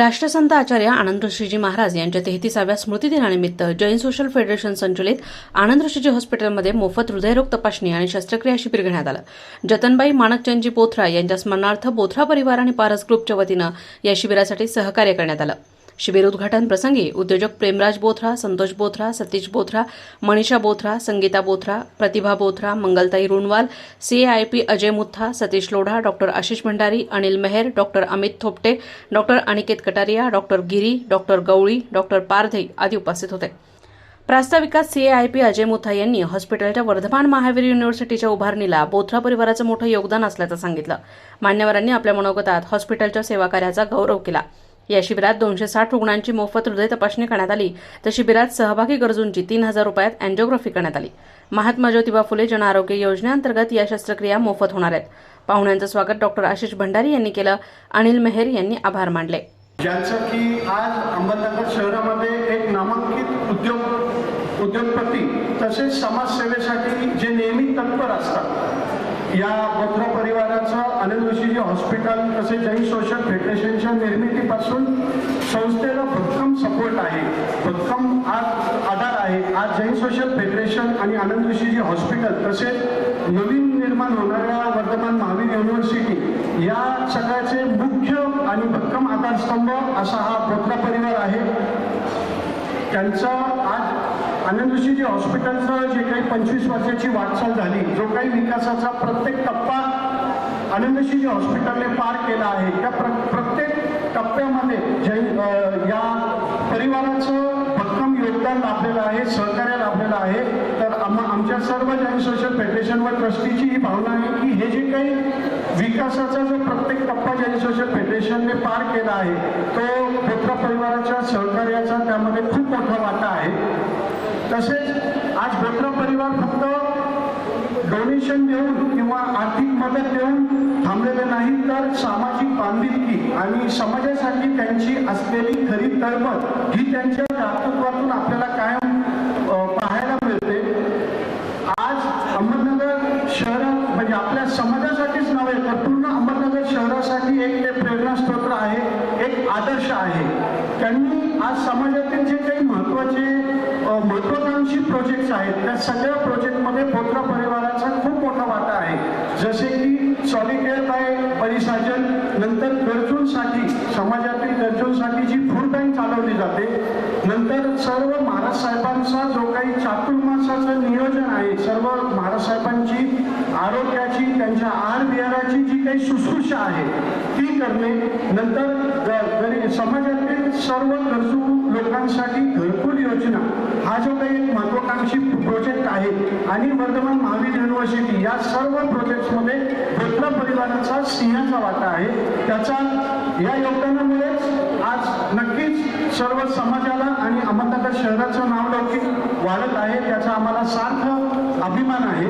राष्ट्रसंत आचार्य आनंद ऋषीजी महाराज यांच्या तेहतीसाव्या स्मृतिदिनानिमित्त जैन सोशल फेडरेशन संचलित आनंद ऋषीजी हॉस्पिटलमध्ये मोफत हृदयरोग तपासणी आणि शस्त्रक्रिया शिबिर घेण्यात आलं. जतनबाई माणकचंदजी बोथरा यांच्या स्मरणार्थ बोथरा परिवार आणि पारस ग्रुपच्या वतीनं या शिबिरासाठी सहकार्य करण्यात आलं. शिबिर उद्घाटन प्रसंगी उद्योजक Premraj Bothra Santosh Bothra Satish Bothra Manisha Bothra Sangita Bothra Pratibha Bothra Mangaltai Runwal C A I P Ajay Mutha Satish Lodha doctor Ashish Bhandari Anil Mehar doctor Amit Thopte doctor Aniket Kataria doctor Giri doctor Gawali doctor Pardhe आदी उपस्थित होते. प्रास्ताविकात सीएआयपी अजय मुथा यांनी हॉस्पिटलच्या वर्धमान महावीर युनिव्हर्सिटीच्या उभारणीला बोथरा परिवाराचं मोठं योगदान असल्याचं सांगितलं. मान्यवरांनी आपल्या मनोगतात हॉस्पिटलच्या सेवाकार्याचा गौरव केला. या शिबिरात दोनशे साठ रुग्णांची मोफत हृदय तपासणी करण्यात आली. तर शिबिरात सहभागी गरजूंची तीन हजार रुपयात अँजिओग्राफी करण्यात आली. महात्मा ज्योतिबा फुले जन आरोग्य योजनेअंतर्गत या शस्त्रक्रिया मोफत होणार आहेत. पाहुण्यांचं स्वागत डॉक्टर आशिष भंडारी यांनी केलं. अनिल मेहर यांनी आभार मानले. ज्यांचं की आज अहमदनगर शहरामध्ये एक नामांकित उद्योग उद्योगपती तसेच समाजसेवेसाठी जे नेहमी तत्पर असतात या पत्र परिवाराचं आनंद ऋषीजी हॉस्पिटल तसेच जैन सोशल फेडरेशनच्या निर्मितीपासून संस्थेला भक्कम सपोर्ट आहे. भक्कम आज आधार आहे. आज जैन सोशल फेडरेशन आणि आनंद ऋषीजी हॉस्पिटल तसेच नवीन निर्माण होणाऱ्या वर्धमान महावीर युनिव्हर्सिटी या सगळ्याचे मुख्य आणि भक्कम आधारस्तंभ असा हा पत्र परिवार आहे. त्यांचा आज आनंद ऋषीजी हॉस्पिटलचं जे काही पंचवीस वर्षाची वाटचाल झाली जो काही विकासाचा प्रत्येक टप्पा आनंदशी जी हॉस्पिटलने पार केला आहे त्या प्र प्रत्येक टप्प्यामध्ये जैन या परिवाराचं भक्कम योगदान लाभलेलं आहे सहकार्य लाभलेलं आहे तर आम आमच्या सर्व जैन सोशल फेडरेशन व ट्रस्टीची ही भावना आहे की हे जे काही विकासाचा जो प्रत्येक टप्पा जैन सोशल फेडरेशनने पार केला आहे तो पुत्र परिवाराच्या सहकार्याचा त्यामध्ये खूप मोठा वाटा आहे. तसेच आज बोथरा परिवार फक्त डोनेशन देऊन किंवा आर्थिक मदत देऊन थांबलेले नाही तर सामाजिक बांधिलकी आणि समाजासाठी त्यांची असलेली खरी तळमळ ही त्यांच्या कर्तृत्वातून आपल्याला कायम पाहायला मिळते. आज अहमदनगर शहरात म्हणजे आपल्या समाजासाठीच नव्हे तर पूर्ण अहमदनगर शहरासाठी एक ते प्रेरणास्त्रोत्र आहे एक आदर्श आहे. त्यांनी आज समाजातील जे काही महत्त्वाचे प्रोजेक्ट्स आहेत. त्या सगळ्या प्रोजेक्टमध्ये बोत्रा परिवाराचा खूप मोठा वाटा आहे. जसे की सॉलिकेअर बाय परिसाजन नंतर गरजूंसाठी समाजातील गरजूंसाठी जी फूड बँक चालवली जाते नंतर सर्व महाराज साहेबांचा जो काही चातुर्मासाचं नियोजन आहे सर्व महाराज साहेबांची आरोग्याची त्यांच्या आहार बिहाराची जी काही शुश्रूषा आहे ती करणे नंतर समाजात सर्व गरजू लोकांसाठी घरकुल योजना. हा जो काही एक महत्वाकांक्षी प्रोजेक्ट आहे आणि वर्धमान महावीर युनिव्हर्सिटी या सर्व प्रोजेक्ट्समध्ये बोथरा परिवाराचा सिंहाचा वाटा आहे. त्याचा या योगदानामुळेच आज नक्कीच सर्व समाजाला आणि अहमदनगर शहराचं नाव लौकिक वाढत आहे. त्याचा आम्हाला सार्थ अभिमान आहे.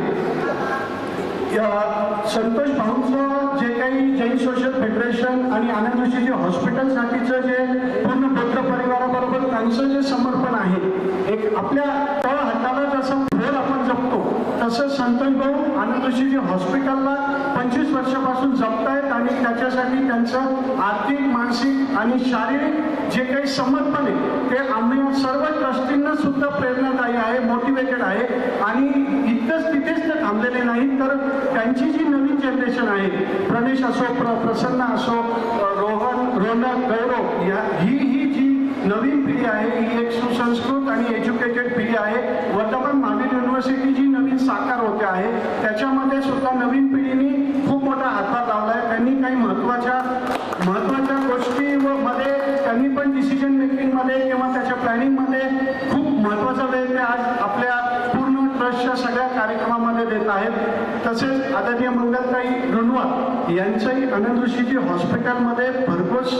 संतोष भाऊंचं जे काही जैन सोशल फेडरेशन आणि आनंद ऋषीजी हॉस्पिटलसाठीचं जे पूर्ण पुत्र परिवाराबरोबर त्यांचं जे समर्पण आहे एक आपल्या तळ हाताला जसं फोड आपण जपतो तसं संतन भाऊ आनंद जे हॉस्पिटलला पंचवीस वर्षापासून जपतायत आणि त्याच्यासाठी त्यांचं आर्थिक मानसिक आणि शारीरिक जे काही समर्पण आहे ते आम्ही सर्व ट्रस्टींना सुद्धा प्रेरणादायी आहे मोटिवेटेड आहे. आणि इथंच तिथेच ते थांबलेले नाही तर त्यांची जी नवीन जनरेशन आहे प्रणेश असो प्र प्रसन्न असो रोहन रोनक गौरव या ही ही जी नवीन पिढी आहे ही एक सुसंस्कृत आणि एज्युकेटेड पिढी आहे. वर्तमान महावीर युनिव्हर्सिटी जी नवीन साकार होते आहे त्याच्यामध्ये सुद्धा नवीन पिढी खूप मोठा हातभार लावला आहे त्यांनी काही महत्त्वाच्या महत्त्वाच्या गोष्टी व मध्ये त्यांनी पण डिसिजन मेकिंगमध्ये किंवा त्याच्या प्लॅनिंगमध्ये खूप महत्त्वाचा वेळ ते आज आपल्या अशा सगळ्या कार्यक्रमामध्ये देत आहेत. तसेच आदरणीय मंगलताई रुणवाल यांचंही आनंद हॉस्पिटलमध्ये भरघोस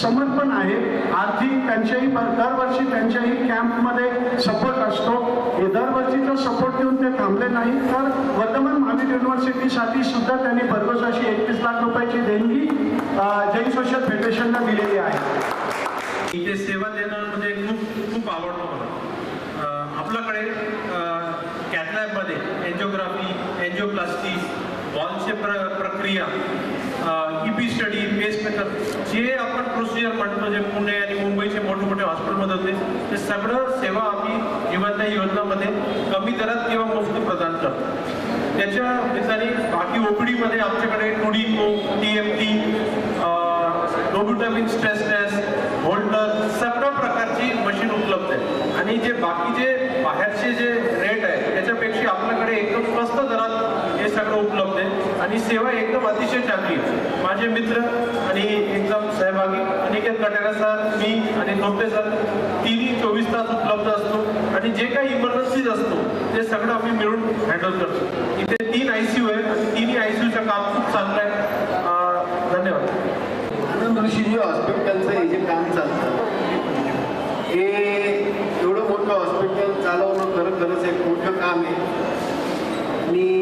समर्पण आहे. आर्थिक त्यांच्याही दरवर्षी त्यांच्याही कॅम्पमध्ये सपोर्ट असतो. दरवर्षीचा सपोर्ट देऊन ते थांबले नाही तर वर्धमान महावीर युनिव्हर्सिटीसाठी सुद्धा त्यांनी भरघोस अशी एकतीस लाख रुपयाची देणगी जैन सोशल फेडरेशनला दिलेली आहे. इथे सेवा देणं म्हणजे खूप खूप आवडतो मला. आपल्याकडे लॅबमध्ये एन्जिओग्राफी एन्जिओप्लास्टी बॉलचे प्र प्रक्रिया E P study pacemaker जे आपण प्रोसिजर म्हणतो जे पुणे आणि मुंबईचे मोठे मोठे हॉस्पिटलमध्ये होते ते सगळं सेवा आम्ही जीवनदाय योजनामध्ये कमी दरात किंवा मोफत प्रदान करतो. त्याच्या ठिकाणी बाकी ओपीडीमध्ये आमच्याकडे two D echo T M T dobutamine stress test Holter सगळ्या प्रकारची मशीन उपलब्ध आहे आणि जे बाकीचे बाहेरचे जे रेट आहे त्याच्यापेक्षा आपल्याकडे एकदम स्वस्त दरात हे सगळं उपलब्ध आहे आणि सेवा एकदम अतिशय चांगली. माझे मित्र आणि एकदम सहभागी अनिकेत कटारा सर मी आणि धोपटे सर तिन्ही चोवीस तास उपलब्ध असतो आणि जे काही इमर्जन्सीज असतो ते सगळं आम्ही मिळून हँडल करतो. इथे तीन आय सी यू आहे आणि तिन्ही आय सी यूचं काम खूप चांगलं आहे. धन्यवाद. आनंद ऋषीजी हॉस्पिटलचं हे जे काम चालतं हे एवढं मोठं हॉस्पिटल चालवणं खरं खरंच एक मोठं काम आहे. आणि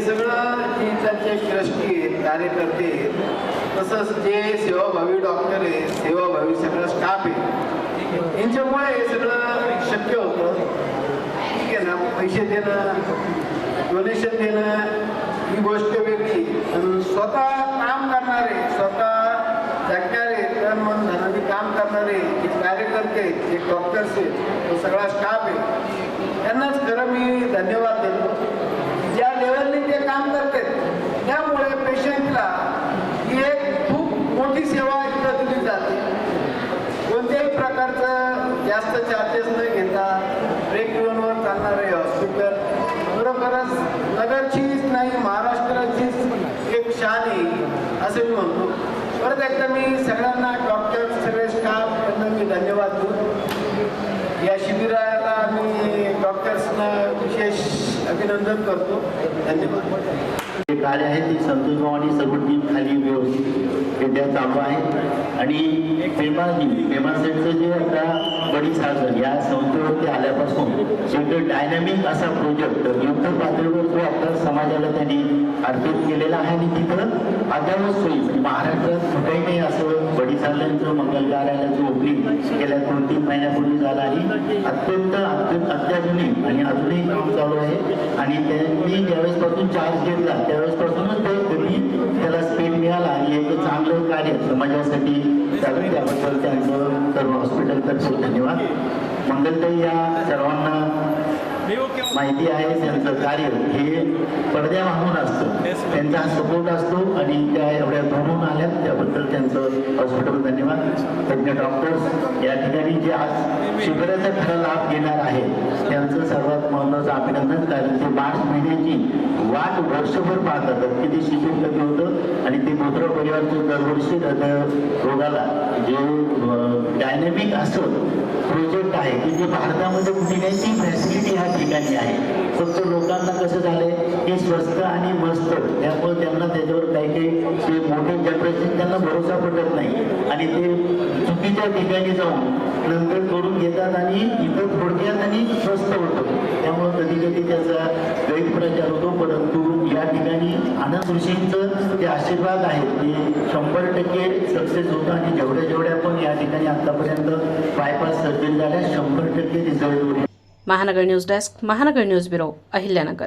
हे सगळं जे त्यांचे ट्रस्टी आहेत कार्यकर्ते आहेत. तसंच जे सेवाभावी डॉक्टर आहेत सेवाभावी सगळं स्टाफ आहे यांच्यामुळे हे सगळं शक्य होतं. ठीक आहे ना? पैसे देणं डोनेशन देणं ही गोष्ट वेगळी. पण स्वतः काम करणारे स्वतः जगणारे तन मन धनाने काम करणारे जे कार्यकर्ते आहेत जे डॉक्टर्स आहेत तो सगळा स्टाफ आहे. त्यांनाच खरं मी धन्यवाद देतो. ज्या लेवलने काम करते. त्यामुळे पेशंटला ही एक खूप मोठी सेवा इथं दिली जाते. कोणत्याही प्रकारचं जास्त चार्जेस न घेता ब्रेक इव्हनवर चालणारे हॉस्पिटल खरोखरच नगरचीच नाही महाराष्ट्राचीच एक शान आहे असं मी म्हणतो. परत एकदा मी सगळ्यांना डॉक्टर सगळे स्टाफ यांना मी धन्यवाद देतो या शिबिराला मी डॉक्टर्सना विशेष अभिनंदन करतो. धन्यवाद. जे कार्य आहे ते संतोष आणि सर्व टीम खाली व्यवस्थित विद्या चालू आहे. आणि पेमाजी पेमा सेटचं जे आता बडी सागर या संस्थेवरती आल्यापासून एक डायनॅमिक असा प्रोजेक्ट युद्ध पातळीवर जो आपल्या समाजाला त्यांनी अर्पित केलेला आहे आणि तिथं अद्यावत सोयी म्हणजे महाराष्ट्रात कुठेही नाही असं बडी मंगल कार्यालयाचं ओपनिंग गेल्या दोन तीन महिन्यापूर्वी झालं आणि अत्यंत अत्यंत अत्याधुनिक आणि अजूनही काम चालू आहे. आणि त्यांनी ज्यावेळेसपासून चार्ज घेतला त्यावेळेसपासूनच ते त्यांनी त्याला स्पीड मिळाला. आणि एक चांगलं कार्य समाजासाठी चालू त्याबद्दल त्यांचं सर्व हॉस्पिटलतर्फे धन्यवाद. मंगलताई या सर्वांना माहिती आहे त्यांचं कार्य हे पडद्यामागून असतं. त्यांचा सपोर्ट असतो आणि त्या एवढ्या धरून आल्या त्याबद्दल त्यांचं हॉस्पिटल धन्यवाद. तज्ञ डॉक्टर्स या ठिकाणी जे आज शिबिराचा खरा लाभ घेणार आहे त्यांचं सर्वात महत्वाचं अभिनंदन कारण ते मार्च महिन्याची वाट वर्षभर पाहतात. की ते शिबिर कधी होतं आणि ते मोत्र परिवारचं दरवर्षी हृदय रोगाला जे डायनॅमिक असं प्रोजेक्ट आहे की जे भारतामध्ये कुठे नाही ती फॅसिलिटी ह्या ठिकाणी आहे. फक्त लोकांना कसं झालंय की स्वस्त आणि मस्त त्यामुळे त्यांना त्याच्यावर काही काही ते मोठे जनरेशन त्यांना भरोसा पडत नाही. आणि ते चुकीच्या ठिकाणी जाऊन नंतर करून घेतात आणि इथं थोडक्यात आणि स्वस्त होतं. त्यामुळे कधी कधी त्याचा गैरप्रचार होतो परंतु या ठिकाणी आनंद ऋषींचं ते आशीर्वाद आहेत. ते शंभर टक्के सक्सेस होतं आणि जेवढ्या जेवढ्या पण या ठिकाणी आतापर्यंत बायपास सर्जरी झाल्या शंभर टक्के result Mahanagar news desk Mahanagar news bureau Ahilyanagar.